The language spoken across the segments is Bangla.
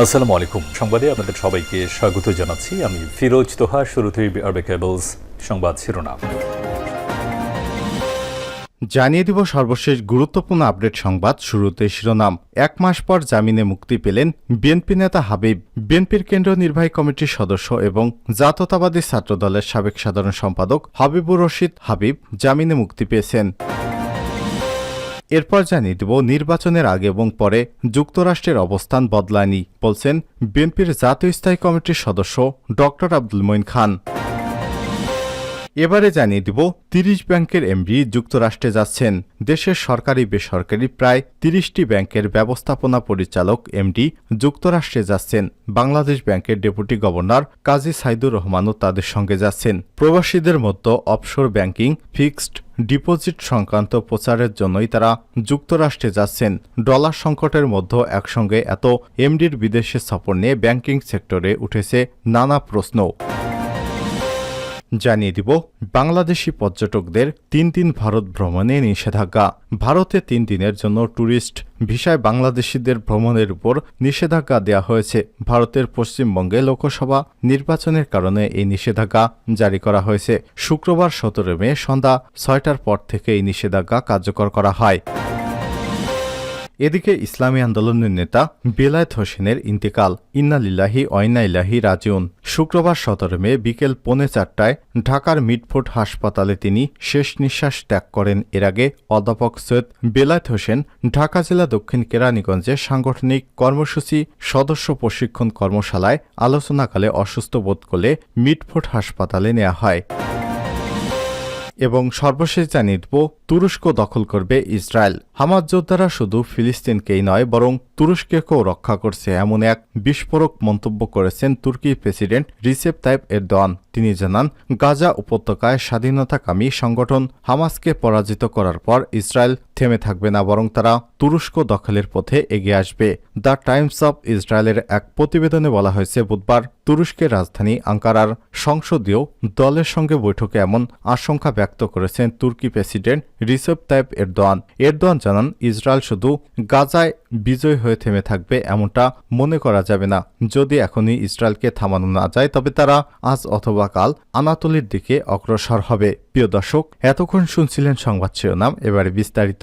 আসসালামু আলাইকুম। সংবাদে আপনাদের সবাইকে স্বাগত জানাচ্ছি। আমি ফিরোজ তোহা, শুরুতেই আরবে কেবলস সংবাদ শিরোনাম। জানিয়ে দিব সর্বশেষ গুরুত্বপূর্ণ আপডেট সংবাদ শুরুতে শিরোনাম। এক মাস পর জামিনে মুক্তি পেলেন বিএনপি নেতা হাবিব। বিএনপির কেন্দ্রীয় নির্বাহী কমিটির সদস্য এবং জাতীয়তাবাদী ছাত্রদলের সাবেক সাধারণ সম্পাদক হাবিবুর রশিদ হাবিব জামিনে মুক্তি পেয়েছেন। এরপর জানিয়ে দেব, নির্বাচনের আগে এবং পরে যুক্তরাষ্ট্রের অবস্থান বদলায়নি, বলছেন বিএনপির জাতীয় স্থায়ী কমিটির সদস্য ড আব্দুল মঈন খান। এবারে জানিয়ে দিব, তিরিশ ব্যাংকের এমডি যুক্তরাষ্ট্রে যাচ্ছেন। দেশের সরকারি, বেসরকারি প্রায় তিরিশটি ব্যাংকের ব্যবস্থাপনা পরিচালক এমডি যুক্তরাষ্ট্রে যাচ্ছেন। বাংলাদেশ ব্যাংকের ডেপুটি গভর্নর কাজী সাইদুর রহমানও তাদের সঙ্গে যাচ্ছেন। প্রবাসীদের মধ্যে অফশোর ব্যাংকিং, ফিক্সড ডিপোজিট সংক্রান্ত প্রচারের জন্যই তারা যুক্তরাষ্ট্রে যাচ্ছেন। ডলার সংকটের মধ্যে একসঙ্গে এত এমডির বিদেশে সফর নিয়ে ব্যাংকিং সেক্টরে উঠেছে নানা প্রশ্ন। জানিয়ে দিব, বাংলাদেশি পর্যটকদের তিন দিন ভারত ভ্রমণে নিষেধাজ্ঞা। ভারতে তিন দিনের জন্য ট্যুরিস্ট ভিসায় বাংলাদেশিদের ভ্রমণের উপর নিষেধাজ্ঞা দেওয়া হয়েছে। ভারতের পশ্চিমবঙ্গে লোকসভা নির্বাচনের কারণে এই নিষেধাজ্ঞা জারি করা হয়েছে। শুক্রবার সতেরো মে সন্ধ্যা ছয়টার পর থেকে এই নিষেধাজ্ঞা কার্যকর করা হয়। এদিকে ইসলামী আন্দোলনের নেতা বেলায়েত হোসেনের ইন্তেকাল ইন্নালিল্লাহি অয়নাইল্লাহি রাজিউন। শুক্রবার সতেরো মে বিকেল পৌনে চারটায় ঢাকার মিটফোর্ট হাসপাতালে তিনি শেষ নিঃশ্বাস ত্যাগ করেন। এর আগে অধ্যাপক সৈয়দ বেলায়েত হোসেন ঢাকা জেলা দক্ষিণ কেরানীগঞ্জে সাংগঠনিক কর্মসূচি, সদস্য প্রশিক্ষণ কর্মশালায় আলোচনাকালে অসুস্থ বোধ করলে মিটফোর্ট হাসপাতালে নেওয়া হয়। এবং সর্বশেষ জানিয়ে দেব তুরস্ক দখল করবে ইসরায়েল। হামাজ যোদ্ধারা শুধু ফিলিস্তিনকেই নয়, বরং তুরস্ককেও রক্ষা করছে এমন এক বিস্ফোরক মন্তব্য করেছেন তুর্কি প্রেসিডেন্ট রিসেপ তাইপ এরদোয়ান। তিনি জানান, গাজা উপত্যকায় স্বাধীনতাকামী সংগঠন হামাজকে পরাজিত করার পর ইসরায়েল থেমে থাকবে না, বরং তারা তুরস্ক দখলের পথে এগিয়ে আসবে। দ্য টাইমস অব ইসরায়েলের এক প্রতিবেদনে বলা হয়েছে, বুধবার তুরস্কের রাজধানী আঙ্কারার সংসদীয় দলের সঙ্গে বৈঠকে এমন আশঙ্কা ব্যক্ত করেছেন তুর্কি president Recep Tayyip Erdogan. Erdogan জানান, ইসরায়েল শুধু গাজায় বিজয় হয়ে থেমে থাকবে এমনটা মনে করা যাবে না। যদি এখনই ইসরায়েলকে থামানো না যায়, তবে তারা আজ অথবা কাল আনাতলির দিকে অগ্রসর হবে। প্রিয় দর্শক, এতক্ষণ শুনছিলেন সংবাদ শিরোনাম, এবারে বিস্তারিত।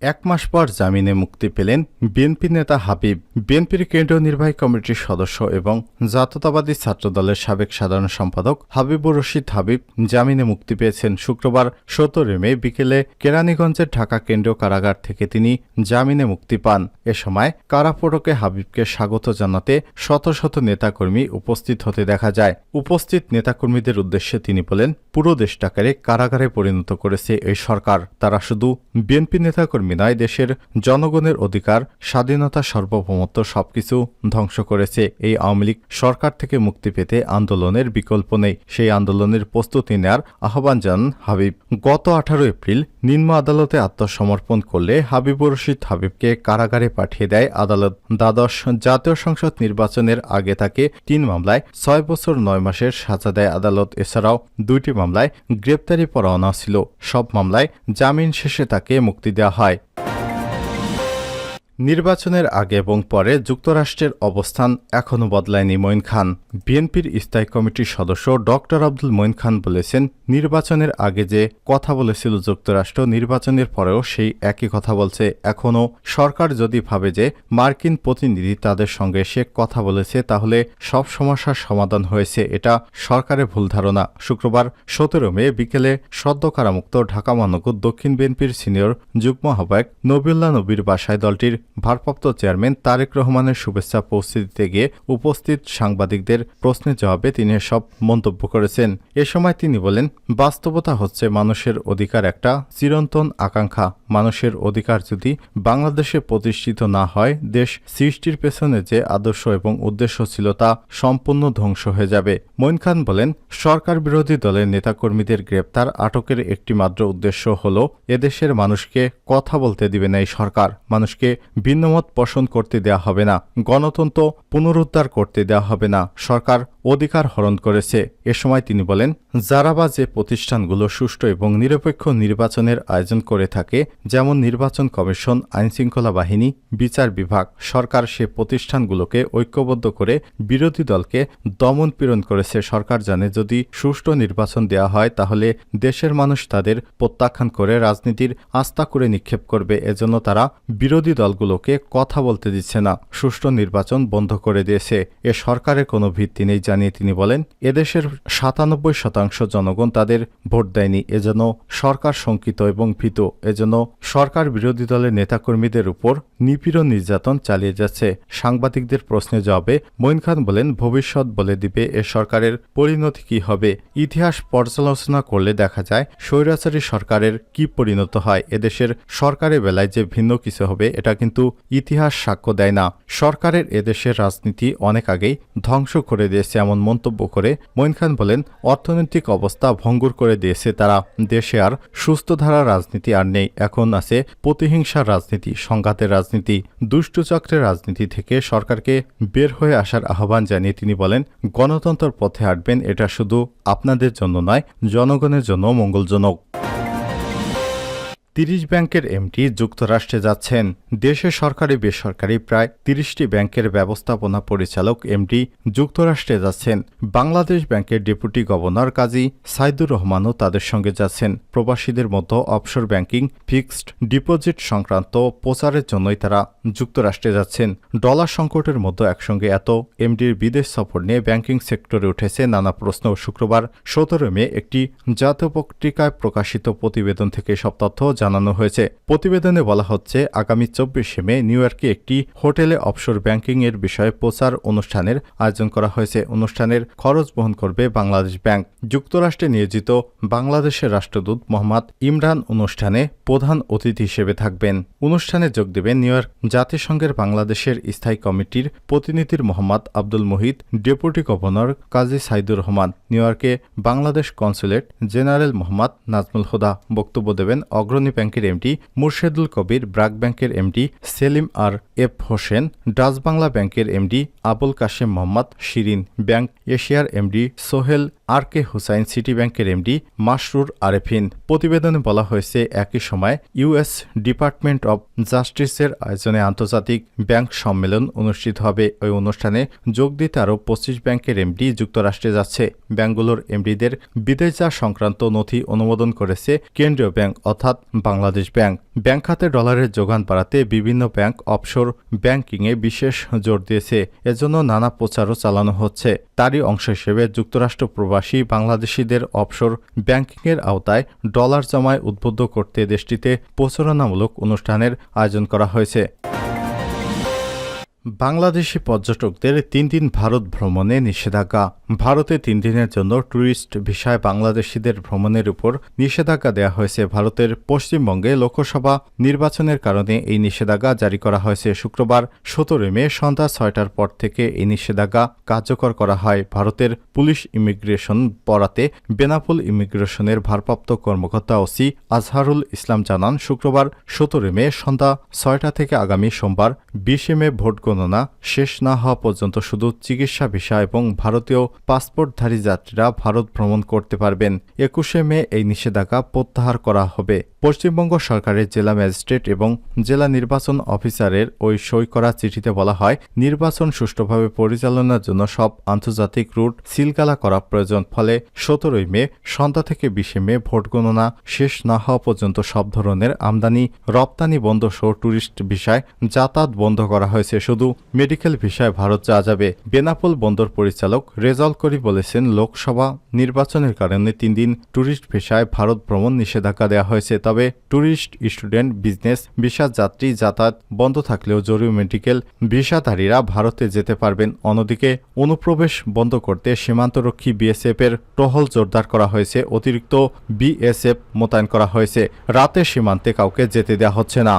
এক মাস পর জামিনে মুক্তি পেলেন বিএনপি নেতা হাবিব। বিএনপির কেন্দ্রীয় নির্বাহী কমিটির সদস্য এবং জাতীয়তাবাদী ছাত্রদলের সাবেক সাধারণ সম্পাদক হাবিবুর রশিদ হাবিব জামিনে মুক্তি পেয়েছেন শুক্রবার সতেরো মে বিকেলে কেরানীগঞ্জের ঢাকা কেন্দ্রীয় কারাগার থেকে তিনি জামিনে মুক্তি পান। এ সময় কারাফোটকে হাবিবকে স্বাগত জানাতে শত শত নেতাকর্মী উপস্থিত হতে দেখা যায়। উপস্থিত নেতাকর্মীদের উদ্দেশ্যে তিনি বলেন, পুরো দেশটাকে কারাগারে পরিণত করেছে এই সরকার। তারা শুধু বিএনপি নেতাকর্মী নয় দেশের জনগণের অধিকার, স্বাধীনতা, সার্বভৌমত্ব সবকিছু ধ্বংস করেছে। এই আওয়ামী লীগ সরকার থেকে মুক্তি পেতে আন্দোলনের বিকল্প নেই। সেই আন্দোলনের প্রস্তুতি নেয়ার আহ্বান জানান হাবিব। গত আঠারো এপ্রিল নিম্ন আদালতে আত্মসমর্পণ করলে হাবিবুর রশিদ হাবিবকে কারাগারে পাঠিয়ে দেয় আদালত। দ্বাদশ জাতীয় সংসদ নির্বাচনের আগে তাকে তিন মামলায় ছয় বছর নয় মাসের সাজা দেয় আদালত। এছাড়াও দুইটি মামলায় গ্রেপ্তারি পরোয়ানা ছিল। সব মামলায় জামিন শেষে তাকে মুক্তি দেওয়া হয়। নির্বাচনের আগে এবং পরে যুক্তরাষ্ট্রের অবস্থান এখনও বদলায়নি মঈন খান। বিএনপির স্থায়ী কমিটির সদস্য ড. আব্দুল মঈন খান বলেছেন, নির্বাচনের আগে যে কথা বলেছিল যুক্তরাষ্ট্র, নির্বাচনের পরেও সেই একই কথা বলছে। এখনও সরকার যদি ভাবে যে মার্কিন প্রতিনিধি তাদের সঙ্গে সে কথা বলেছে, তাহলে সব সমস্যার সমাধান হয়েছে। এটা সরকারের ভুল ধারণা। শুক্রবার সতেরো মে বিকেলে সদ্য কারামুক্ত ঢাকা মহানগর দক্ষিণ বিএনপির সিনিয়র যুগ্ম আহ্বায়ক নবিউল্লাহ নবীর বাসায় দলটির ভারপ্রাপ্ত চেয়ারম্যান তারেক রহমানের শুভেচ্ছা পৌঁছে দিতে গিয়ে উপস্থিত সাংবাদিকদের প্রশ্নের জবাবে তিনি সব মন্তব্য করেছেন। এ সময় তিনি বলেন, বাস্তবতা হচ্ছে মানুষের অধিকার একটা চিরন্তন আকাঙ্ক্ষা। মানুষের অধিকার যদি বাংলাদেশে প্রতিষ্ঠিত না হয়, দেশ সৃষ্টির পেছনে যে আদর্শ এবং উদ্দেশ্য ছিল তা সম্পূর্ণ ধ্বংস হয়ে যাবে। মঈন খান বলেন, সরকার বিরোধী দলের নেতাকর্মীদের গ্রেপ্তার আটকের একটি মাত্র উদ্দেশ্য হল, এদেশের মানুষকে কথা বলতে দিবে না এই সরকার। মানুষকে ভিন্নমত পোষণ করতে দেয়া হবে না গণতন্ত্র পুনরুদ্ধার করতে দেয়া হবে না সরকার অধিকার হরণ করেছে। এ সময় তিনি বলেন, যারা বা যে প্রতিষ্ঠানগুলো সুষ্ঠু এবং নিরপেক্ষ নির্বাচনের আয়োজন করে থাকে, যেমন নির্বাচন কমিশন, আইনশৃঙ্খলা বাহিনী, বিচার বিভাগ, সরকার সে প্রতিষ্ঠানগুলোকে ঐক্যবদ্ধ করে বিরোধী দলকে দমন পীড়ন করেছে। সরকার জানে, যদি সুষ্ঠু নির্বাচন দেওয়া হয়, তাহলে দেশের মানুষ তাদের প্রত্যাখ্যান করে রাজনীতির আস্থা করে নিক্ষেপ করবে। এজন্য তারা বিরোধী দলগুলোকে কথা বলতে দিচ্ছে না। সুষ্ঠু নির্বাচন বন্ধ করে দিয়েছে। এ সরকারের কোনো ভিত্তি নেই জানিয়ে তিনি বলেন, এদেশের সাতানব্বই শতাংশ জনগণ তাদের ভোট দেয়নি, এজন্য সরকার শঙ্কিত এবং ভীত, এজন্য সরকার বিরোধী দলের নেতাকর্মীদের উপর নিপীড়ন নির্যাতন চালিয়ে যাচ্ছে। সাংবাদিকদের প্রশ্নে জবাবে মঈন খান বলেন, ভবিষ্যৎ বলে দিবে এ সরকারের পরিণতি কি হবে। ইতিহাস পর্যালোচনা করলে দেখা যায়, স্বৈরাচারী সরকারের কি পরিণত হয়, এদেশের সরকারের বেলায় যে ভিন্ন কিছু হবে, এটা কিন্তু ইতিহাস সাক্ষ্য দেয় না। সরকারের এদেশের রাজনীতি অনেক আগেই ধ্বংস করে দিয়েছে এমন মন্তব্য করে মঈন খান বলেন, অর্থনৈতিক অবস্থা ভঙ্গুর করে দিয়েছে তারা, দেশে আর সুস্থ ধারা রাজনীতি আর নেই, এখন আছে প্রতিহিংসার রাজনীতি, সংঘাতের রাজনীতি দুষ্টচক্রের রাজনীতি থেকে সরকারকে বের হয়ে আসার আহ্বান জানিয়ে তিনি বলেন, গণতন্ত্রের পথে হাঁটবেন এটা শুধু আপনাদের জন্য নয়, জনগণের জন্য মঙ্গলজনক। তিরিশ ব্যাংকের এমডি যুক্তরাষ্ট্রে যাচ্ছেন। দেশে সরকারি, বেসরকারি প্রায় তিরিশটি ব্যাংকের ব্যবস্থাপনা পরিচালক এমডি যুক্তরাষ্ট্রে যাচ্ছেন। বাংলাদেশ ব্যাংকের ডেপুটি গভর্নর কাজী সাইদুর রহমানও তাদের সঙ্গে যাচ্ছেন। প্রবাসীদের মধ্যে অফশোর ব্যাংকিং, ফিক্সড ডিপোজিট সংক্রান্ত প্রচারের জন্যই তারা যুক্তরাষ্ট্রে যাচ্ছেন। ডলার সংকটের মধ্যে একসঙ্গে এত এমডির বিদেশ সফর নিয়ে ব্যাংকিং সেক্টরে উঠেছে নানা প্রশ্ন। শুক্রবার সতেরো মে একটি জাতীয় পত্রিকায় প্রকাশিত প্রতিবেদন থেকে সব তথ্য জানানো হয়েছে। প্রতিবেদনে বলা হচ্ছে, আগামী চব্বিশে মে নিউ ইয়র্কে একটি হোটেলে অফশোর ব্যাংকিং এর বিষয়ে প্রচার অনুষ্ঠানের আয়োজন করা হয়েছে। অনুষ্ঠানের খরচ বহন করবে বাংলাদেশ ব্যাংক। যুক্তরাষ্ট্রে নিয়োজিত বাংলাদেশের রাষ্ট্রদূত মোহাম্মদ ইমরান অনুষ্ঠানে প্রধান অতিথি হিসেবে থাকবেন। অনুষ্ঠানে যোগ দেবেন নিউ ইয়র্ক জাতিসংঘের বাংলাদেশের স্থায়ী কমিটির প্রতিনিধির মোহাম্মদ আব্দুল মুহিত, ডেপুটি গভর্নর কাজী সাইদুর রহমান, নিউ ইয়র্কে বাংলাদেশ কনসুলেট জেনারেল মোহাম্মদ নাজমুল হুদা বক্তব্য দেবেন অগ্রণী ব্যাংকের এমডি মুর্শেদুল কবির, ব্রাক ব্যাংকের MD Selim R F Hossain, Dutch Bangla ব্যাংকের এমডি আবুল কাশেম মোহাম্মদ, শিরিন ব্যাংক এশিয়ার MD Sohail R K Hussain city ব্যাংকের এমডি মাসরুর আরেফিন। প্রতিবেদনে বলা হয়েছে, একই সময় ইউএস ডিপার্টমেন্ট অব জাস্টিসের আয়োজনে আন্তর্জাতিক ব্যাংক সম্মেলন অনুষ্ঠিত হবে। ওই অনুষ্ঠানে যোগ দিতে আরও পঁচিশ ব্যাংকের এমডি যুক্তরাষ্ট্রে যাচ্ছে। ব্যাংকগুলোর এমডিদের বিদেশ যাওয়া সংক্রান্ত নথি অনুমোদন করেছে কেন্দ্রীয় ব্যাংক, অর্থাৎ বাংলাদেশ ব্যাংক। ব্যাংক খাতে ডলারের যোগান বাড়াতে বিভিন্ন ব্যাংক অফশোর ব্যাংকিংয়ে বিশেষ জোর দিয়েছে। এজন্য নানা প্রচারও চালানো হচ্ছে। তারই অংশ হিসেবে যুক্তরাষ্ট্র প্রবাসী বাংলাদেশিদের অবসর ব্যাংকিংয়ের আওতায় ডলার জমায় উদ্বুদ্ধ করতে দেশটিতে প্রচারণামূলক অনুষ্ঠানের আয়োজন করা হয়েছে। বাংলাদেশি পর্যটকদের তিন দিন ভারত ভ্রমণে নিষেধাজ্ঞা। ভারতে তিন দিনের জন্য ট্যুরিস্ট ভিসায় বাংলাদেশিদের ভ্রমণের উপর নিষেধাজ্ঞা দেওয়া হয়েছে। ভারতের পশ্চিমবঙ্গে লোকসভা নির্বাচনের কারণে এই নিষেধাজ্ঞা জারি করা হয়েছে। শুক্রবার সতেরোই মে সন্ধ্যা ছয়টার পর থেকে এই নিষেধাজ্ঞা কার্যকর করা হয়। ভারতের পুলিশ ইমিগ্রেশন পড়াতে বেনাপুল ইমিগ্রেশনের ভারপ্রাপ্ত কর্মকর্তা ওসি আজহারুল ইসলাম জানান, শুক্রবার সতেরো মে সন্ধ্যা ছয়টা থেকে আগামী সোমবার বিশে মে ভোট গণনা শেষ না হওয়া পর্যন্ত শুধু চিকিৎসা ভিসা এবং ভারতীয় পাসপোর্টধারী যাত্রীরা ভারত ভ্রমণ করতে পারবেন। একুশে মে এই নিষেধাজ্ঞা প্রত্যাহার করা হবে। পশ্চিমবঙ্গ সরকারের জেলা ম্যাজিস্ট্রেট এবং জেলা নির্বাচন অফিসারের ওই সই করা চিঠিতে বলা হয়, নির্বাচন সুষ্ঠুভাবে পরিচালনার জন্য সব আন্তর্জাতিক রুট সিলগালা করা প্রয়োজন। ফলে সতেরোই মে, সন্ধ্যা থেকে বিশে মে ভোট গণনা শেষ না হওয়া পর্যন্ত সব ধরনের আমদানি, রপ্তানি বন্ধ সহ ট্যুরিস্ট ভিসায় যাতায়াত বন্ধ করা হয়েছে। শুধু শুধু মেডিকেল ভিসায় ভারত যাওয়া যাবে, বেনাপোল বন্দর পরিচালক রেজাল করি বলেছেন, লোকসভা নির্বাচনের কারণে তিন দিন ট্যুরিস্ট ভিসায় ভারত ভ্রমণ নিষেধাজ্ঞা দেওয়া হয়েছে। তবে ট্যুরিস্ট স্টুডেন্ট, বিজনেস ভিসা যাত্রী যাতায়াত বন্ধ থাকলেও জরুরি মেডিকেল ভিসাধারীরা ভারতে যেতে পারবেন। অন্যদিকে, অনুপ্রবেশ বন্ধ করতে সীমান্তরক্ষী বিএসএফ এর টহল জোরদার করা হয়েছে, অতিরিক্ত বিএসএফ মোতায়েন করা হয়েছে। রাতে সীমান্তে কাউকে যেতে দেওয়া হচ্ছে না।